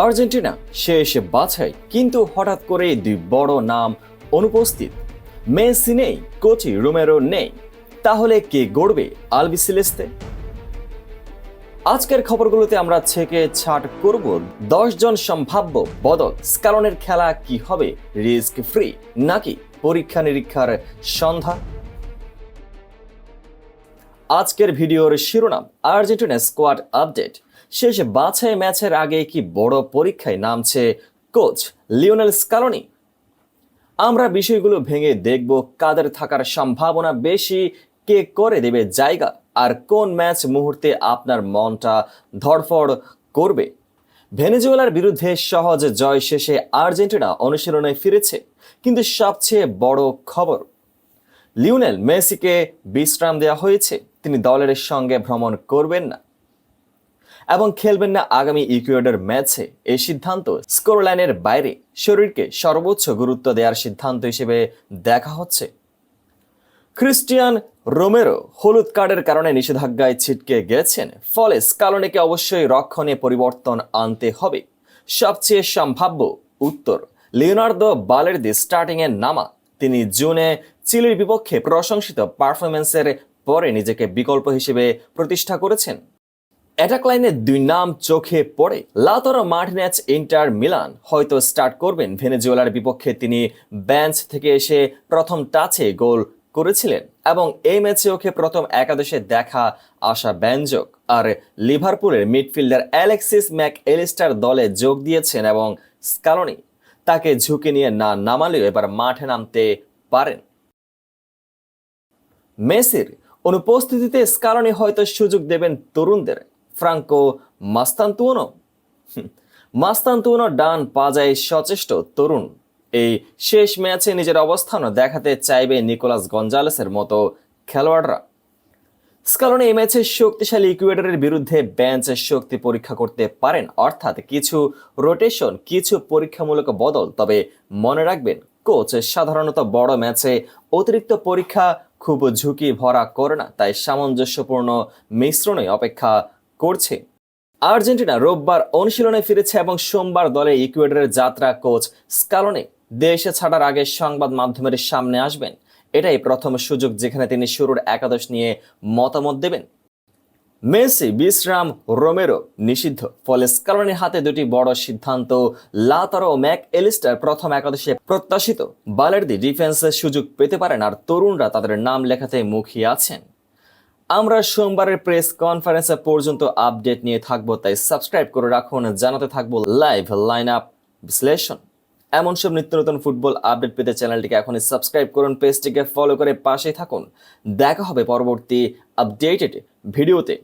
Argentina শেষ বাছাই, কিন্তু হঠাৎ করে দুই বড় নাম অনুপস্থিত। মেসি নেই, কোচি রোমেরো নেই। তাহলে কে গড়বে আলবিসিলেস্তে? আজকের খবরগুলোতে আমরা ছেকে ছাট করব। জন সম্ভাব্য বদল। স্কালনের খেলা কি হবে? রিস্ক ফ্রি নাকি পরীক্ষা নিরীক্ষার সন্ধ্যা? আজকের ভিডিওর শিরোনাম, আর্জেন্টিনা স্কোয়াড আপডেট। শেষ বাছাই ম্যাচের আগে কি বড় পরীক্ষায় নামছে কোচ লিওনেল স্কালনি। আমরা বিষয়গুলো ভেঙে দেখব কাদের থাকার সম্ভাবনা বেশি, কে করে দেবে জায়গা, আর কোন ম্যাচ মুহূর্তে আপনার মনটা ধড়ফড় করবে। ভেনেজুয়েলার বিরুদ্ধে সহজ জয় শেষে আর্জেন্টিনা অনুশীলনে ফিরেছে, কিন্তু সবচেয়ে বড় খবর, লিওনেল মেসিকে বিশ্রাম দেওয়া হয়েছে। তিনি দলের সঙ্গে ভ্রমণ করবেন না। এবং খেলবেন না আগামী ইকুয়েডর ম্যাচে। এই সিদ্ধান্ত স্কোরলাইনের বাইরে শরীরকে সর্বোচ্চ গুরুত্ব দেওয়ার সিদ্ধান্ত হিসেবে দেখা হচ্ছে। ক্রিস্টিয়ান রোমেরো হলুদ কার্ডের কারণে নিষেধাজ্ঞায় ছিটকে গেছেন, ফলে স্কালনিকে অবশ্যই রক্ষণে পরিবর্তন আনতে হবে। সবচেয়ে সম্ভাব্য উত্তর, লিওনার্দো বালেরদি স্টার্টিংয়ে নামা। তিনি জুনে চিলির বিপক্ষে প্রশংসিত পারফরমেন্সের পরে নিজেকে বিকল্প হিসেবে প্রতিষ্ঠা করেছেন। অ্যাটাক লাইনে দুই নাম চোখে পড়ে। লাতরো মার্টিনেজ ইন্টার মিলান হয়তো স্টার্ট করবেন। ভেনেজুয়েলার বিপক্ষে তিনি বেঞ্চ থেকে এসে প্রথম টাচে গোল করেছিলেন। এবং এই ম্যাচে ওকে প্রথম একাদশে দেখা আশা ব্যঞ্জক আর লিভারপুলের মিডফিল্ডার অ্যালেক্সিস ম্যাক এলিস্টার দলে যোগ দিয়েছেন এবং স্কালনি তাকে ঝুঁকি নিয়ে না নামালেও এবার মাঠে নামতে পারেন। মেসির অনুপস্থিতিতে স্কালনি হয়তো সুযোগ দেবেন তরুণদের। ফ্রাঙ্কো মাস্তান্তুনো হুম, মাস্তান্তুনো ডান পাজায় সচেষ্ট তরুণ। এই শেষ ম্যাচে নিজের অবস্থানও দেখাতে চাইবে নিকোলাস গঞ্জালেসের মতো খেলোয়াড়রা। স্কালনি এই ম্যাচে শক্তিশালী ইকুয়েডরের বিরুদ্ধে বেঞ্চের শক্তি পরীক্ষা করতে পারেন। অর্থাৎ কিছু রোটেশন কিছু পরীক্ষামূলক বদল। তবে মনে রাখবেন কোচ সাধারণত বড় ম্যাচে অতিরিক্ত পরীক্ষা খুব ঝুঁকি ভরা করে না। তাই সামঞ্জস্যপূর্ণ মিশ্রণে অপেক্ষা করছে। আর্জেন্টিনা রোববার অনুশীলনে ফিরেছে এবং সোমবার দলে ইকুয়েডরের যাত্রা কোচ স্কালনে দেশে ছাড়ার আগে সংবাদ মাধ্যমের সামনে আসবেন। এটাই প্রথম সুযোগ যেখানে তিনি শুরুর একাদশ নিয়ে মতামত দেবেন। মেসি, বিশ্রাম, রোমেরো নিষিদ্ধ, ফলে স্কালনির হাতে দুটি বড় সিদ্ধান্ত। লাতারো ম্যাক এলিস্টার প্রথম একাদশে প্রত্যাশিত। বালেরদি ডিফেন্সের সুযোগ পেতে পারেন আর তরুণরা তাদের নাম লেখাতে মুখিয়ে আছেন। আমরা সোমবারের প্রেস কনফারেন্সে পর্যন্ত আপডেট নিয়ে থাকব, তাই সাবস্ক্রাইব করে রাখুন, জানাতে থাকব লাইভ লাইন আপ বিশ্লেষণ। এমন সব নিত্য নতুন ফুটবল আপডেট পেতে চ্যানেলটিকে এখনই সাবস্ক্রাইব করুন পেজটিকে ফলো করে পাশেই থাকুন। দেখা হবে পরবর্তী আপডেটেড ভিডিওতে